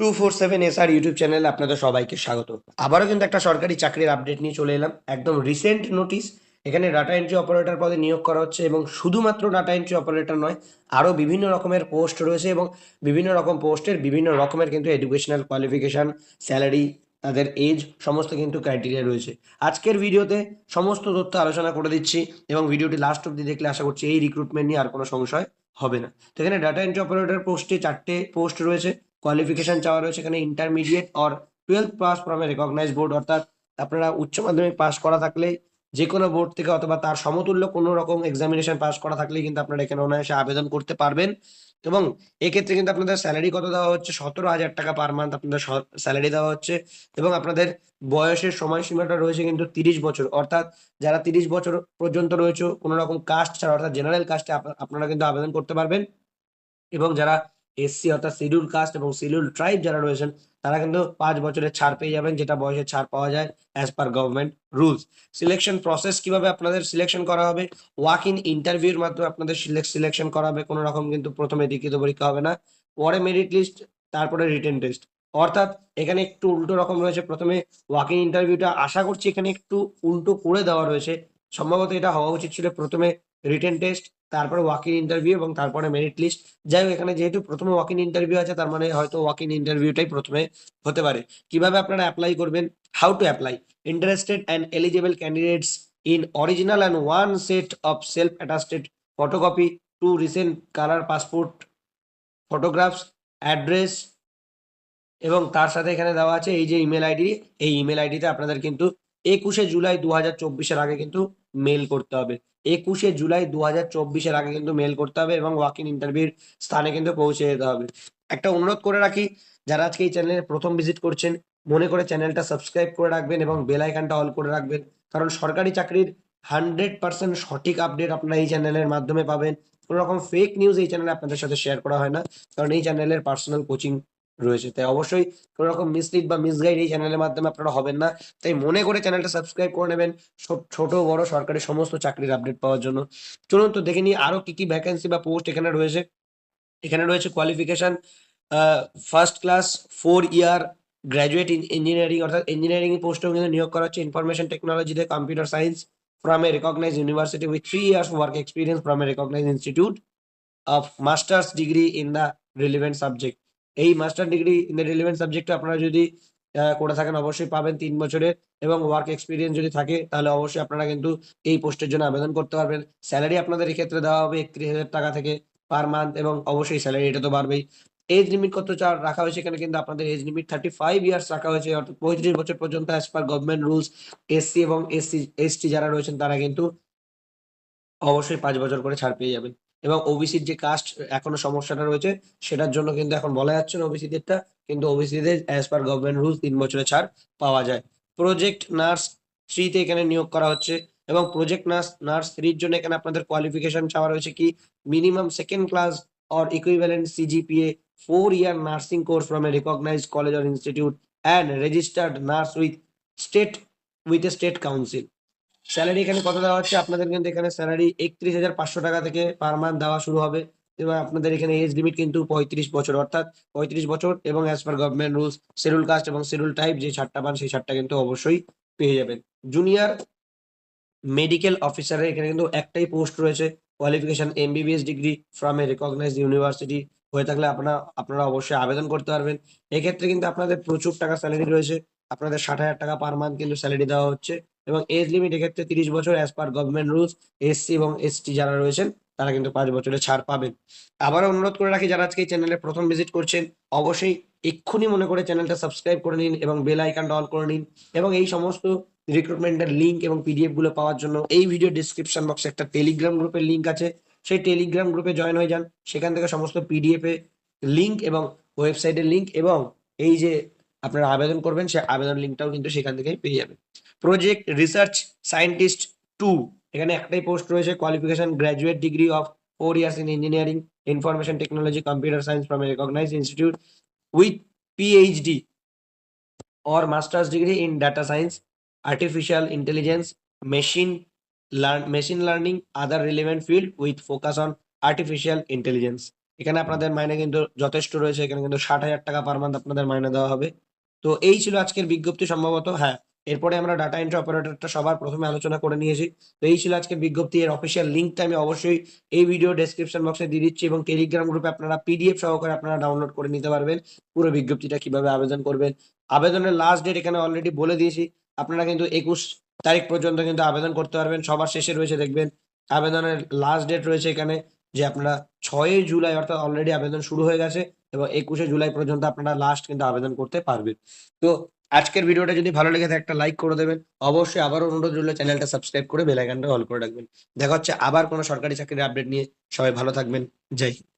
Two four seven S R YouTube চ্যানেলে আপনাদের সবাইকে স্বাগত। আবারও কিন্তু একটা সরকারি চাকরির আপডেট নিয়ে চলে এলাম। একদম রিসেন্ট নোটিশ এখানে ডাটা এন্ট্রি অপারেটর পদে নিয়োগ করা হচ্ছে এবং শুধুমাত্র ডাটা এন্ট্রি অপারেটর নয়, আরও বিভিন্ন রকমের পোস্ট রয়েছে এবং বিভিন্ন রকম পোস্টের বিভিন্ন রকমের কিন্তু এডুকেশনাল কোয়ালিফিকেশান স্যালারি তাদের এজ সমস্ত কিন্তু ক্রাইটেরিয়া রয়েছে। আজকের ভিডিওতে সমস্ত তথ্য আলোচনা করে দিচ্ছি এবং ভিডিওটি লাস্ট অব্দি দেখলে আশা করছি এই রিক্রুটমেন্ট নিয়ে আর কোনো সংশয় হবে না। তো এখানে ডাটা এন্ট্রি অপারেটর পোস্টে চারটে পোস্ট রয়েছে। কোয়ালিফিকেশন চাওয়া রয়েছে এখানে intermediate or twelve pass from a recognise board অর্থাৎ আপনারা উচ্চ মাধ্যমিক পাস করা থাকলে যে কোনো বোর্ড থেকে অথবা তার সমতুল্য কোনো রকম এক্সামিনেশন পাস করা থাকলে কিন্তু আপনারা এখানে অনায়াসে আবেদন করতে পারবেন। এবং এক্ষেত্রে কিন্তু আপনাদের স্যালারি কত দেওয়া হচ্ছে? সতেরো হাজার টাকা পার মান্থ আপনাদের স্যালারি দেওয়া হচ্ছে। এবং আপনাদের বয়সের সময়সীমাটা রয়েছে কিন্তু তিরিশ বছর। অর্থাৎ যারা তিরিশ বছর পর্যন্ত রয়েছে, কোনো রকম কাস্ট ছাড়া, অর্থাৎ জেনারেল কাস্টে আপনারা কিন্তু আবেদন করতে পারবেন। এবং যারা এসসি অর্থাৎ শিডিউল কাস্ট এবং শিডিউল ট্রাইব যারা রয়েছেন, তারা কিন্তু পাঁচ বছরের ছাড় পেয়ে যাবেন, যেটা বয়সের ছাড় পাওয়া যায় as per government rules selection process কীভাবে আপনাদের সিলেকশন করা হবে? ওয়াক ইন ইন্টারভিউর মাধ্যমে আপনাদের সিলেকশন করা হবে, কোনো রকম কিন্তু প্রথমে লিখিত পরীক্ষা হবে না। পরে মেরিট লিস্ট তারপরে রিটেন টেস্ট অর্থাৎ এখানে একটু উল্টো রকম রয়েছে। প্রথমে ওয়াক ইন ইন্টারভিউটা আশা করছি এখানে একটু উল্টো করে দেওয়া রয়েছে। সম্ভবত এটা হওয়া উচিত ছিল প্রথমে রিটেন টেস্ট তারপরে ওয়াক ইন ইন্টারভিউ এবং তারপরে মেরিট লিস্ট যাই হোক, এখানে যেহেতু প্রথমে ওয়াক ইন ইন্টারভিউ আছে, তার মানে হয়তো ওয়াক ইন ইন্টারভিউটাই প্রথমে হতে পারে। কীভাবে আপনারা অ্যাপ্লাই করবেন? How to apply interested and eligible candidates in original and one set of self attested photocopy two recent colour passport photographs address এবং তার সাথে এখানে দেওয়া আছে, এই যে ইমেল আইডি এই ইমেল আইডিতে আপনাদের কিন্তু একুশে জুলাই দু হাজার চব্বিশের আগে কিন্তু মেল করতে হবে। একুশে জুলাই দু হাজার চব্বিশের আগে কিন্তু মেল করতে হবে এবং ওয়াক ইন ইন্টারভিউর স্থানে কিন্তু পৌঁছে যেতে হবে। একটা অনুরোধ করে রাখি, যারা আজকে এই চ্যানেলে প্রথম ভিজিট করছেন, মনে করে চ্যানেলটা সাবস্ক্রাইব করে রাখবেন এবং বেল আইকনটা অল করে রাখবেন। কারণ সরকারি চাকরির হান্ড্রেড পার্সেন্ট সঠিক আপডেট আপনারা এই চ্যানেলের মাধ্যমে পাবেন। কোনো রকম ফেক নিউজ এই চ্যানেলে আপনাদের সাথে শেয়ার করা হয় না। কারণ এই চ্যানেলের পার্সোনাল কোচিং রয়েছে। তাই অবশ্যই কোনো রকম মিসলিড বা মিসগাইড এই চ্যানেলের মাধ্যমে আপনারা হবেন না। তাই মনে করে চ্যানেলটা সাবস্ক্রাইব করে নেবেন। ছোট, বড়, সরকারি সমস্ত চাকরির আপডেট পাওয়ার জন্য। চলুন তো দেখে নিই আরও কি কি ভ্যাকেন্সি বা পোস্ট এখানে রয়েছে। এখানে রয়েছে qualification first class four year graduate in engineering অর্থাৎ ইঞ্জিনিয়ারিং পোস্টেও কিন্তু নিয়োগ করা হচ্ছে। ইনফরমেশন টেকনোলজিতে computer science from a recognise university with three years work experience from a recognise institute of masters degree in the relevant subject এই master degree in the relevant subject আপনারা যদি করে থাকেন অবশ্যই পাবেন তিন বছরে এবং ওয়ার্ক এক্সপিরিয়েন্স যদি থাকে তাহলে অবশ্যই আপনারা কিন্তু এই পোস্টের জন্য আবেদন করতে পারবেন। স্যালারি আপনাদের এক্ষেত্রে দেওয়া হবে একত্রিশ হাজার টাকা থেকে পার মান্থ এবং অবশ্যই স্যালারি এটা তো বাড়বেই। এজ লিমিট কত চার রাখা হয়েছে এখানে কিন্তু আপনাদের age limit thirty five years রাখা হয়েছে, অর্থাৎ পঁয়ত্রিশ বছর পর্যন্ত as per government rules SC এবং এসসি এসটি যারা রয়েছেন তারা কিন্তু অবশ্যই পাঁচ বছর করে ছাড় পেয়ে যাবেন। এবং ওবিসির যে কাস্ট এখনও সমস্যাটা রয়েছে, সেটার জন্য কিন্তু এখন বলা যাচ্ছে না ওবিসিদেরটা কিন্তু ওবিসিদের অ্যাজ পার গভর্নমেন্ট রুলস তিন বছরের ছাড় পাওয়া যায়। প্রজেক্ট নার্স থ্রিতে এখানে নিয়োগ করা হচ্ছে এবং প্রজেক্ট নার্স নার্স থ্রির জন্য এখানে আপনাদের কোয়ালিফিকেশন চাওয়া রয়েছে কি? Minimum second class or equivalent CGPA four year nursing course from a recognised college or institute and registered nurse with state with a state council salary এখানে কত দেওয়া হচ্ছে? আপনাদের কিন্তু এখানে স্যালারি একত্রিশ হাজার পাঁচশো টাকা থেকে পার মান্থ দেওয়া শুরু হবে। এবং আপনাদের এখানে এজ লিমিট কিন্তু পঁয়ত্রিশ বছর। অর্থাৎ পঁয়ত্রিশ বছর এবং as per government rules schedule caste এবং শিডিউল টাইপ যে ছাড়টা পান, সেই ছাড়টা কিন্তু অবশ্যই পেয়ে যাবেন। জুনিয়র মেডিকেল অফিসারের এখানে কিন্তু একটাই পোস্ট রয়েছে qualification MBBS degree from a recognise university হয়ে থাকলে আপনারা আপনারা অবশ্যই আবেদন করতে পারবেন। এক্ষেত্রে কিন্তু আপনাদের প্রচুর টাকা স্যালারি রয়েছে। আপনাদের ষাট হাজার টাকা পার মান্থ কিন্তু স্যালারি দেওয়া হচ্ছে। এবং এজ লিমিট এক্ষেত্রে তিরিশ বছর as per government rules SC এবং এসটি যারা রয়েছেন, তারা কিন্তু পাঁচ বছরে ছাড় পাবেন। আবারও অনুরোধ করে রাখি, যারা আজকে এই চ্যানেলে প্রথম ভিজিট করছেন, অবশ্যই এক্ষুনি মনে করে চ্যানেলটা সাবস্ক্রাইব করে নিন এবং বেল আইকনটা অল করে নিন এবং এই সমস্ত রিক্রুটমেন্টের লিঙ্ক এবং পিডিএফগুলো পাওয়ার জন্য এই ভিডিও ডিসক্রিপশন বক্সে একটা টেলিগ্রাম গ্রুপের লিঙ্ক আছে। সেই টেলিগ্রাম গ্রুপে জয়েন হয়ে যান। সেখান থেকে সমস্ত পিডিএফ এ লিঙ্ক এবং ওয়েবসাইটের লিঙ্ক এবং এই যে আপনারা আবেদন করবেন সেই আবেদন লিঙ্কটাও কিন্তু সেখান থেকেই পেয়ে যাবেন। প্রজেক্ট রিসার্চ সায়েন্টিস্ট টু এখানে একটাই পোস্ট রয়েছে qualification graduate degree of four years in engineering information technology computer science from recognise institute with PhD or masters degree in data science artificial intelligence machine machine learning, other relevant field with focus on artificial intelligence. এখানে আপনাদের মাইনে কিন্তু যথেষ্ট রয়েছে, এখানে কিন্তু ষাট হাজার টাকা পার মান্থ আপনাদের মাইনে দেওয়া হবে। তো এই ছিল আজকের বিজ্ঞপ্তি সম্ভবত। হ্যাঁ এরপরে আমরা ডাটা এন্ট্রি অপারেটরটা সবার প্রথমে আলোচনা করে নিয়েছি। তো এই ছিল আজকের বিজ্ঞপ্তি, এর অফিসিয়াল লিঙ্কটা আমি অবশ্যই এই ভিডিও ডেসক্রিপশন বক্সে দিয়ে দিচ্ছি এবং টেলিগ্রাম গ্রুপে আপনারা পিডিএফ সহকারে আপনারা ডাউনলোড করে নিতে পারবেন। পুরো বিজ্ঞপ্তিটা কীভাবে আবেদন করবেন। আবেদনের লাস্ট ডেট এখানে অলরেডি বলে দিয়েছি। আপনারা কিন্তু একুশ তারিখ পর্যন্ত কিন্তু আবেদন করতে পারবেন। সবার শেষে রয়েছে দেখবেন, আবেদনের লাস্ট ডেট রয়েছে এখানে যে আপনারা ছয়ই জুলাই অর্থাৎ অলরেডি আবেদন শুরু হয়ে গেছে এবং একুশে জুলাই পর্যন্ত আপনারা লাস্ট কিন্তু আবেদন করতে পারবেন। তো আজকের ভিডিওটা যদি ভালো লেগে থাকে, একটা লাইক করে দেবেন। অবশ্যই আবার অনুরোধ রইল, চ্যানেলটা সাবস্ক্রাইব করে বেল আইকনটা অল করে রাখবেন। দেখা হচ্ছে আবার কোনো সরকারি চাকরির আপডেট নিয়ে। সবাই ভালো থাকবেন। জয় হিন্দ।